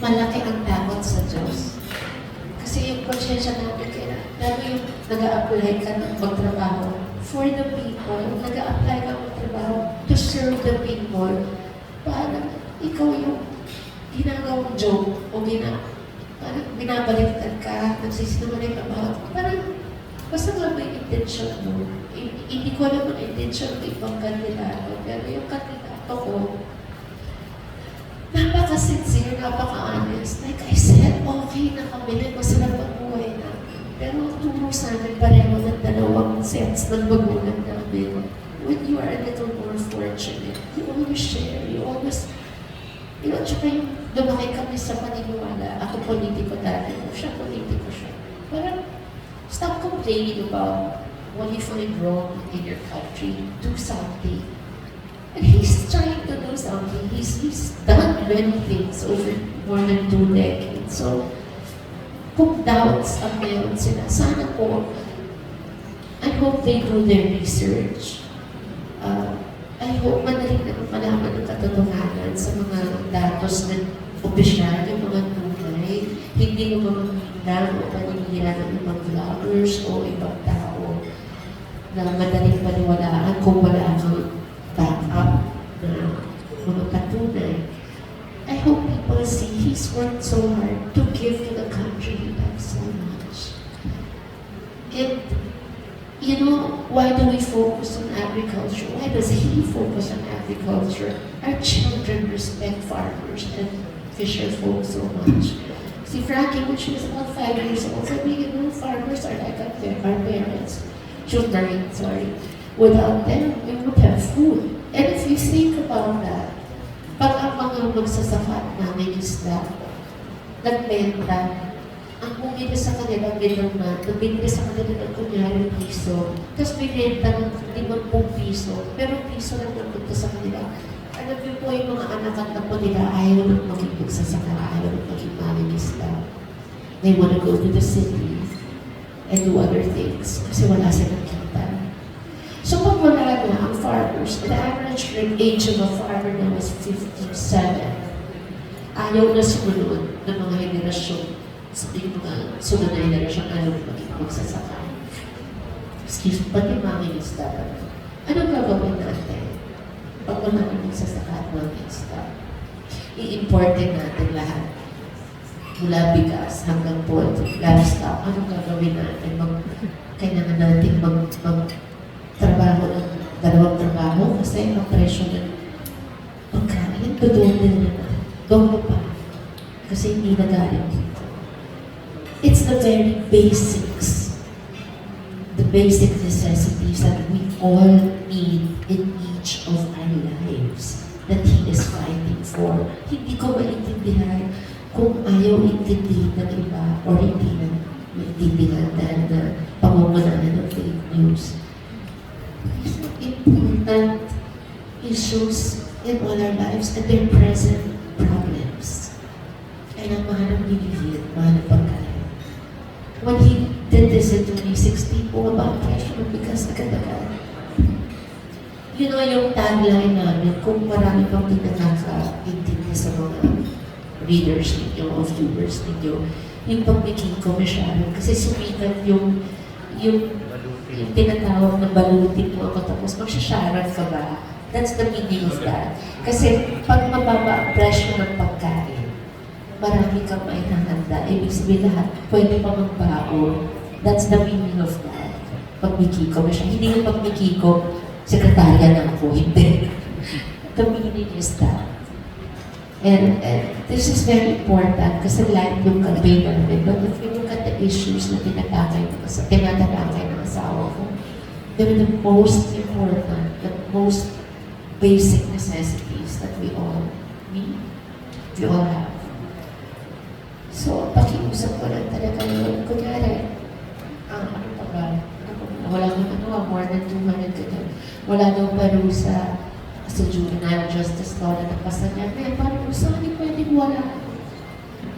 malaki ang takot sa Diyos. Kasi yung konsensya natin, kaya lalo yung nag apply ka ng magtrabaho for the people, nag apply ka magtrabaho to serve the people, parang ikaw yung ginagawang joke o gina, parang binabaliktad ka, nagsisinungaling ka about, parang basta nga may intention mo. Hindi ko alam ang intention ng ibang kandidato, pero yung kandidato ko, napaka-sincere, napaka-honest. Like I said, okay na kami, like, masarap ang buhay namin. Pero turo sa amin pareho ng dalawang sets ng magulang namin. When you are a little more fortunate, you always share, you always, you know, tsaka yung lumaki kami sa paniniwala, ako politiko dati, siya politiko siya. Parang, stop complaining about what you find wrong in your country. Do something. And he's trying to do something. He's, he's done many things over more than two decades. So, kung doubts ang meron sila, sana po, I hope they do their research. Uh, I hope madaling na malaman ng katotohanan sa mga datos ng opisyal, yung mga tunay, hindi yung mga bilang o paninira ng ibang vloggers o ibang tao na madaling paniwalaan kung wala why do we focus on agriculture? Why does he focus on agriculture? Our children respect farmers and fisher folk so much. See, Frankie, when she was about five years old, said, you know, farmers are like our parents. Children, sorry. Without them, we would have food. And if you think about that, pag ang mga magsasaka namin isda, nagbenta, ang bumili sa kanila, middleman, na binili sa kanila ng kunyari piso, tapos binenta ng limang piso, pero piso lang napunta sa kanila. Alam niyo po yung mga anak at apo nila, ayaw nang maging magsasaka, ayaw nang maging mamimista. They want to go to the city and do other things kasi wala silang kita. So pag wala na ang farmers, the average age of a farmer now is 57. Ayaw na sumunod ng mga henerasyon sa yung mga sunod na henerasyon ayaw na maging magsasaka. Excuse me, mga isda pa na. Anong gagawin natin? Pag wala na magsasaka at isda, i-importin natin lahat mula bigas hanggang poultry, livestock, anong gagawin natin? Mag, kailangan natin mag, mag trabaho ng dalawang trabaho kasi ang presyo ng pagkain, dodoble na naman. Doble pa. Kasi hindi na galing. It's the very basics, the basic necessities that we all need in each of our lives that He is fighting for. Hindi ko maintindihan kung ayaw intindihin ng iba or hindi na maintindihan dahil na pamumunahan ng fake news. These are important issues in all our lives and their present problems. And ang mahal ng When he did this in 2016 po about pressure because agad-agad. You know, yung tagline namin, kung marami pang di nakakaintindi sa mga readers ninyo o viewers ninyo, yung pagbiking ko masyado. Kasi sumikat yung, yung, yung tinatawag na balutin mo ako tapos magsasharan ka ba? That's the meaning of that. Kasi pag mababa ang presyo ng pagkain, marami kang may hahanda. Ibig sabihin lahat, pwede pa magbaon. That's the meaning of that. Pagmikiko mo siya. Hindi yung pagmikiko, sekretarya na ako. Hindi. The meaning is that. And, and this is very important kasi like yung campaign namin. But if you look at the issues na tinatakay ng asa- tinatalakay ng asawa ko, they're the most important, the most basic necessities that we all need, we all have. So, pakiusap ko lang talaga yun. Kunyari, ah, ano pa ba? Wala kang ano, more than 200 ka. Wala daw parusa sa juvenile justice law na napasa niya. Kaya parusa, hindi pwedeng wala.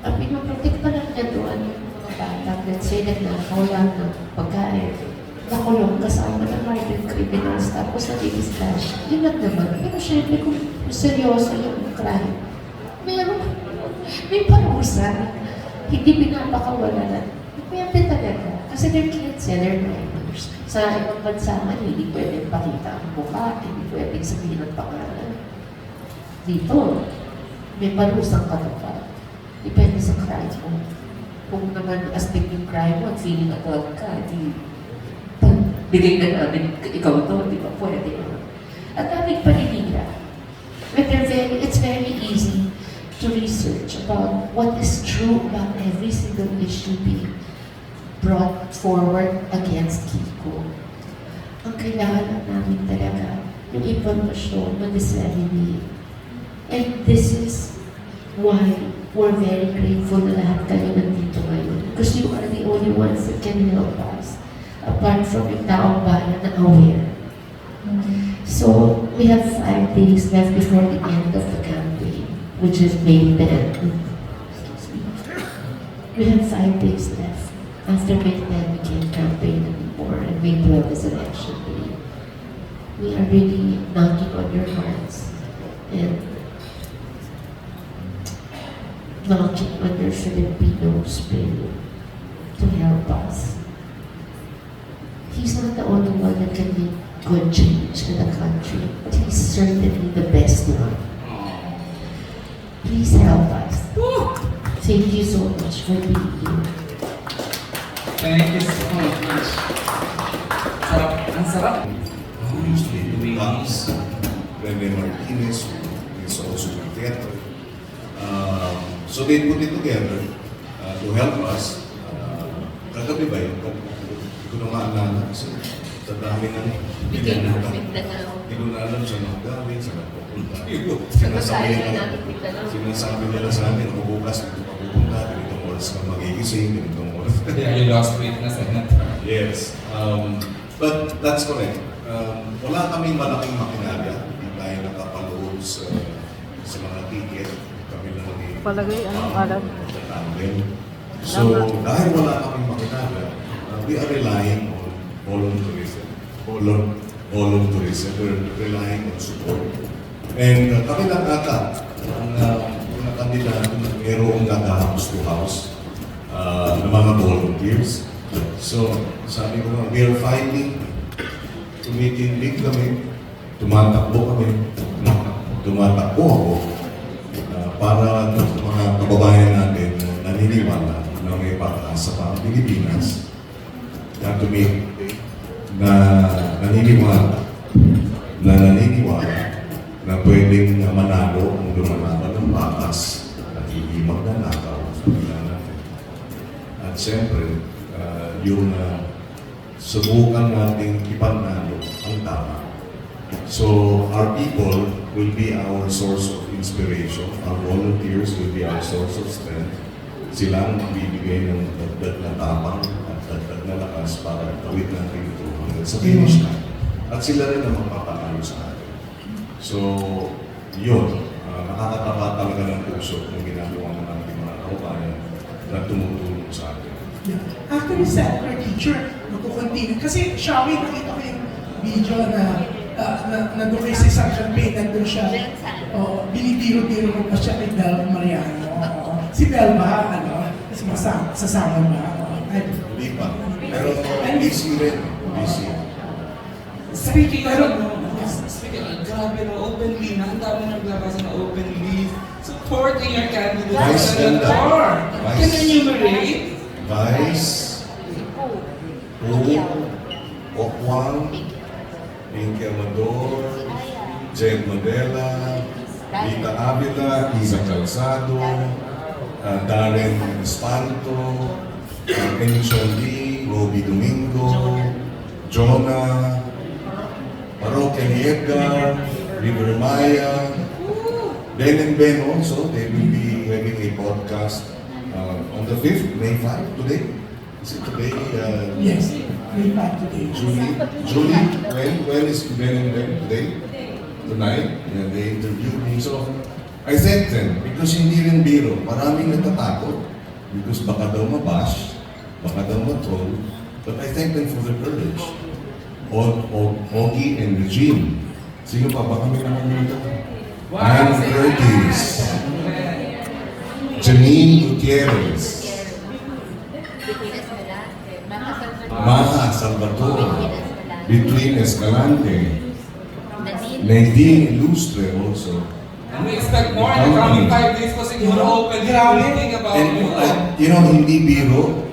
Ang pinaprotect pa lang niya doon yung mga bata. Let's say, nagnakaw lang ng pagkain. Nakulong kasama ng hardened criminals tapos nag-discharge. Yun lang naman. Pero syempre, kung seryoso yung crime, meron may parusa. Hindi pinapakawalan. Pwede talaga. Kasi they're kids, eh, they're minors. Sa ibang bansa man, hindi pwede pakita ang mukha, hindi pwede sabihin ang pangalan. Dito, may parusang katapat. Depende sa crime mo. Kung naman astig yung crime mo at feeling adult ka, di bigay na namin ikaw to, di ba pwede. At daming paninira. But they're very, it's to research about what is true about every single issue being brought forward against Kiko. Ang kailangan lang namin talaga, yung impormasyon, ma-disseminate. And this is why we're very grateful na lahat kayo nandito ngayon. Because you are the only ones that can help us. Apart from yung taong bayan na aware. So, we have five days left before the end of the campaign, which is May 10. Excuse me. We have five days left. After May 10, we can't campaign anymore, and May 12 is election. We are really knocking on your hearts and knocking on your Filipino spirit to help us. He's not the only one that can make good change in the country, he's certainly the best one. Please help us. Thank you so much for being here. Thank you so much. Sarap. Ang sarap. Comes Rene Martinez, who is also in theater. Um, so they put it together uh, to help us. Uh, kagabi ba yun? Hindi ko na maalala kasi sa dami na namin Mindanao. Hindi ko na alam saan ang galing, saan ang pupunta. Sinasabi na nila, sinasabi sa amin, kung bukas dito pa pupunta, ganitong oras ka magigising, ganitong oras. Yeah, you lost weight na sa Yes. Um, but that's correct. Um, wala kaming malaking makinarya. Hindi tayo nakapaloob sa, sa mga ticket. Kami lang ni Palagay, ano, um, alam. So, dahil wala kaming makinarya, uh, we are relying on volunteerism. Volun volunteerism. We're relying on support. And uh, kami lang ata, ang uh, mga kandidato na mayroong ganda house to house uh, ng mga volunteers. So, sabi ko nga, we are fighting, tumitindig kami, tumatakbo kami, tumatakbo ako uh, para sa mga kababayan natin na naniniwala na may pag-asa pa ang Pilipinas na tumig na naniniwala na naniniwala na pwedeng manalo kung lumalaban ng batas at hindi magnanakaw sa natin. At siyempre, ah, yung uh, subukan nating ipanalo ang tama. So, our people will be our source of inspiration. Our volunteers will be our source of strength. Sila ang magbibigay ng dagdag na tapang at dagdag na lakas para tawid natin ito sa finish line. At sila rin ang magpapalo sa atin. So, yun. Uh, nakakatapa talaga ng puso ng ginagawa ng ating mga kaubayan na tumutulong sa atin. Yeah. Actually, sa our teacher, magkukontinue. Kasi Shawi, nakita ko yung video na uh, na, na doon kayo sa isang campaign, nandun siya, oh, binibiro-biro mo pa siya kay Bel Mariano. Si Bel ba, ano, sumasama, sasama ba? Hindi pa. Pero busy rin. Busy. Speaking ano, speaking of, grabe na openly na, ang dami naglabas na openly supporting your candidate Vice ganda. Can Vice. you enumerate? Vice, Po, Okwang, Pinky Amador, Jed Madela, Rita Avila, Isa Calzado, uh, Darren Espanto, uh, Enchon Lee, Roby Domingo, Jonah, Parokya ni Edgar, River Maya, Ben and Ben also, they will be having a podcast uh, on the 5th, May 5, today. Is it today? Uh, yes, may back today. Julie, Julie, when, when is Ben and Ben today? Tonight? Yeah, they interviewed me. So, I thank them because hindi rin biro. Maraming natatakot because baka daw mabash, baka daw matroll. But I thank them for their courage. Og, Og, Ogie and Regine. Sino pa? Baka may nakalimutan. Wow, Ann Curtis. Janine Gutierrez, Maha Salvatore, Between Escalante, Nadine Ilustre also. And we expect more in the coming five days ko siguro open Grabe. And uh, you know, hindi biro,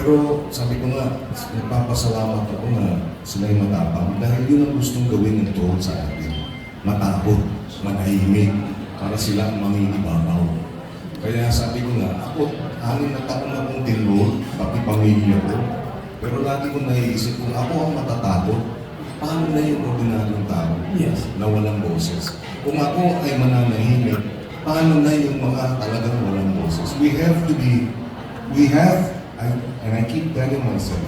pero sabi ko nga, nagpapasalamat ako na sila yung matapang dahil yun ang gustong gawin ng tuhod sa atin. Matakot, manahimik, para sila ang mangingibabaw. Kaya sabi ko nga, ako, anim na taon na akong tinroll, pati pamilya ko. Pero lagi ko naiisip kung ako ang matatakot, paano na yung ordinaryong tao Yes. na walang boses? Kung ako ay mananahimik, paano na yung mga talagang walang boses? We have to be, we have, I, and I keep telling myself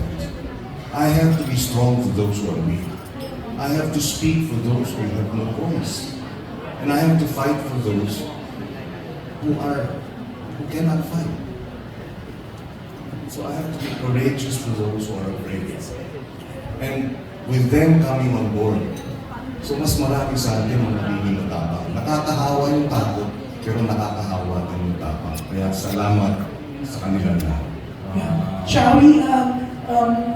I have to be strong for those who are weak. I have to speak for those who have no voice. And I have to fight for those who are, who cannot fight. So I have to be courageous for those who are afraid. And with them coming on board, so mas marami sa atin ang nagiging matapang. Nakakahawa yung takot, pero nakakahawa din yung tapang. Kaya salamat sa kanila lahat. Yeah. Shall we, um, um,